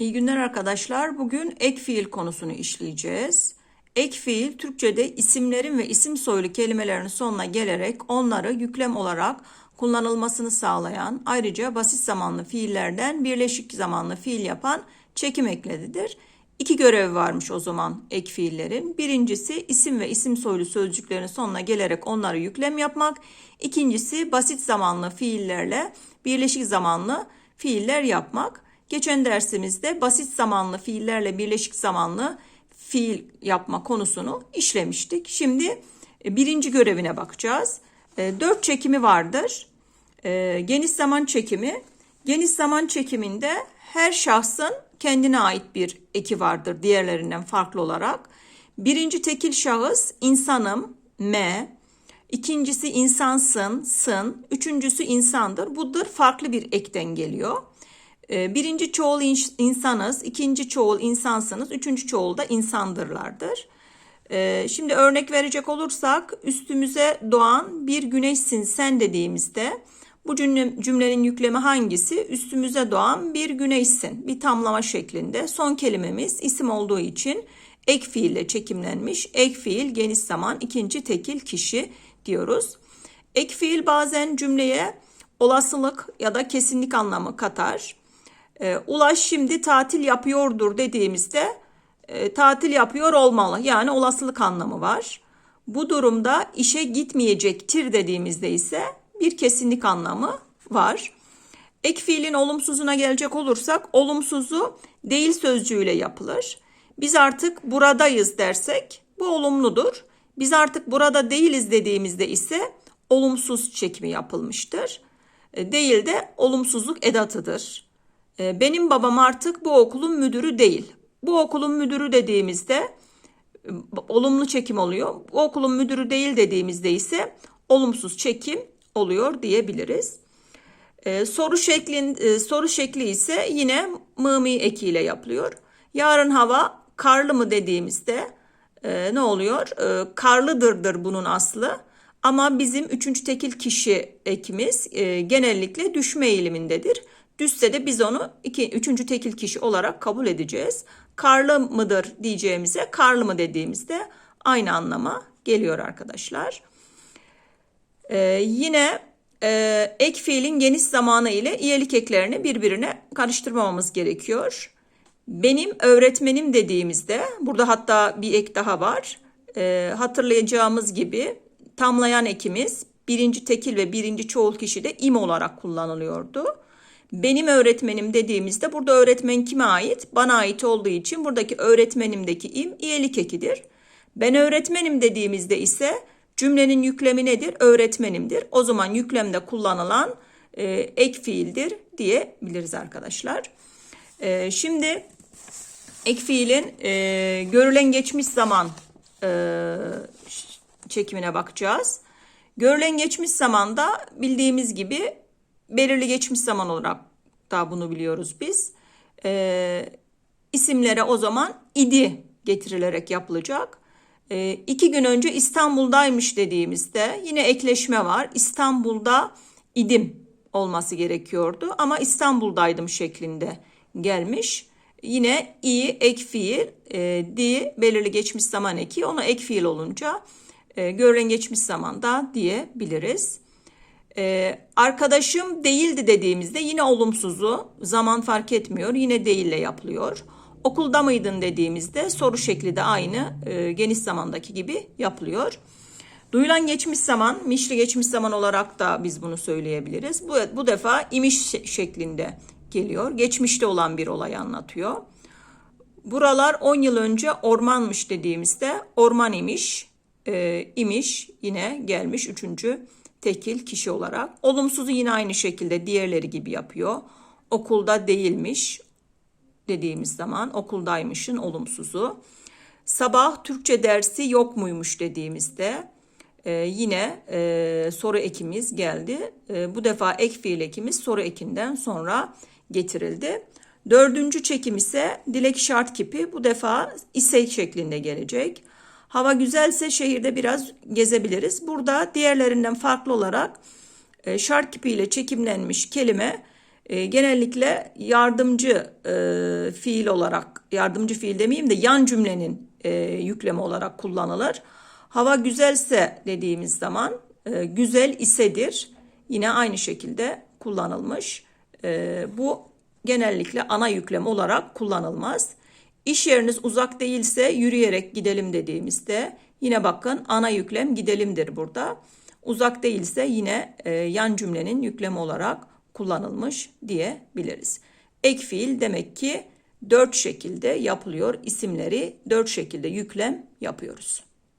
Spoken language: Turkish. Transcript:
İyi günler arkadaşlar. Bugün ek fiil konusunu işleyeceğiz. Ek fiil Türkçe'de isimlerin ve isim soylu kelimelerin sonuna gelerek onları yüklem olarak kullanılmasını sağlayan ayrıca basit zamanlı fiillerden birleşik zamanlı fiil yapan çekim ekledidir. İki görev varmış o zaman ek fiillerin. Birincisi isim ve isim soylu sözcüklerin sonuna gelerek onları yüklem yapmak. İkincisi basit zamanlı fiillerle birleşik zamanlı fiiller yapmak. Geçen dersimizde basit zamanlı fiillerle birleşik zamanlı fiil yapma konusunu işlemiştik. Şimdi e, birinci görevine bakacağız. E, dört çekimi vardır. E, geniş zaman çekimi. Geniş zaman çekiminde her şahsın kendine ait bir eki vardır diğerlerinden farklı olarak. Birinci tekil şahıs insanım, me. İkincisi insansın, sın. Üçüncüsü insandır. Budur farklı bir ekten geliyor. Ee, birinci çoğul insanız, ikinci çoğul insansınız, üçüncü çoğul da insandırlardır. Ee, şimdi örnek verecek olursak üstümüze doğan bir güneşsin sen dediğimizde bu cümle, cümlenin yüklemi hangisi? Üstümüze doğan bir güneşsin. Bir tamlama şeklinde. Son kelimemiz isim olduğu için ek fiille çekimlenmiş. Ek fiil geniş zaman ikinci tekil kişi diyoruz. Ek fiil bazen cümleye olasılık ya da kesinlik anlamı katar. E, Ulaş şimdi tatil yapıyordur dediğimizde e, tatil yapıyor olmalı. Yani olasılık anlamı var. Bu durumda işe gitmeyecektir dediğimizde ise bir kesinlik anlamı var. Ek fiilin olumsuzuna gelecek olursak olumsuzu değil sözcüğüyle yapılır. Biz artık buradayız dersek bu olumludur. Biz artık burada değiliz dediğimizde ise olumsuz çekimi yapılmıştır. E, değil de olumsuzluk edatıdır. E, benim babam artık bu okulun müdürü değil. Bu okulun müdürü dediğimizde e, olumlu çekim oluyor. Bu okulun müdürü değil dediğimizde ise olumsuz çekim oluyor diyebiliriz. Ee, soru şeklin e, soru şekli ise yine mımi ekiyle yapılıyor. Yarın hava karlı mı dediğimizde e, ne oluyor? E, karlıdırdır bunun aslı. Ama bizim üçüncü tekil kişi ekimiz e, genellikle düşme eğilimindedir. Düşse de biz onu iki, üçüncü tekil kişi olarak kabul edeceğiz. Karlı mıdır diyeceğimize karlı mı dediğimizde aynı anlama geliyor arkadaşlar. Ee, yine e, ek fiilin geniş zamanı ile iyelik eklerini birbirine karıştırmamamız gerekiyor. Benim öğretmenim dediğimizde burada hatta bir ek daha var. Ee, hatırlayacağımız gibi tamlayan ekimiz birinci tekil ve birinci çoğul kişi de im olarak kullanılıyordu. Benim öğretmenim dediğimizde burada öğretmen kime ait? Bana ait olduğu için buradaki öğretmenimdeki im iyelik ekidir. Ben öğretmenim dediğimizde ise cümlenin yüklemi nedir? Öğretmenimdir. O zaman yüklemde kullanılan e, ek fiildir diyebiliriz arkadaşlar. E, şimdi ek fiilin e, görülen geçmiş zaman e, çekimine bakacağız. Görülen geçmiş zamanda bildiğimiz gibi belirli geçmiş zaman olarak da bunu biliyoruz biz. E, isimlere o zaman idi getirilerek yapılacak. E, iki gün önce İstanbul'daymış dediğimizde yine ekleşme var. İstanbul'da idim olması gerekiyordu ama İstanbul'daydım şeklinde gelmiş. Yine i ek fiil, e, di belirli geçmiş zaman eki ona ek fiil olunca e, görülen geçmiş zamanda diyebiliriz. Ee, arkadaşım değildi dediğimizde yine olumsuzu zaman fark etmiyor yine değille yapılıyor. Okulda mıydın dediğimizde soru şekli de aynı e, geniş zamandaki gibi yapılıyor. Duyulan geçmiş zaman, mişli geçmiş zaman olarak da biz bunu söyleyebiliriz. Bu, bu defa imiş şeklinde geliyor. Geçmişte olan bir olay anlatıyor. Buralar 10 yıl önce ormanmış dediğimizde orman imiş, e, imiş yine gelmiş üçüncü tekil kişi olarak. Olumsuzu yine aynı şekilde diğerleri gibi yapıyor. Okulda değilmiş dediğimiz zaman okuldaymışın olumsuzu. Sabah Türkçe dersi yok muymuş dediğimizde e, yine e, soru ekimiz geldi. E, bu defa ek fiil ekimiz soru ekinden sonra getirildi. Dördüncü çekim ise dilek şart kipi bu defa ise şeklinde gelecek. Hava güzelse şehirde biraz gezebiliriz. Burada diğerlerinden farklı olarak e, şart kipiyle çekimlenmiş kelime E, genellikle yardımcı e, fiil olarak, yardımcı fiil demeyeyim de yan cümlenin e, yüklemi olarak kullanılır. Hava güzelse dediğimiz zaman e, güzel isedir. Yine aynı şekilde kullanılmış. E, bu genellikle ana yüklem olarak kullanılmaz. İş yeriniz uzak değilse yürüyerek gidelim dediğimizde yine bakın ana yüklem gidelimdir burada. Uzak değilse yine e, yan cümlenin yüklemi olarak kullanılmış diyebiliriz. Ek fiil demek ki dört şekilde yapılıyor. İsimleri dört şekilde yüklem yapıyoruz.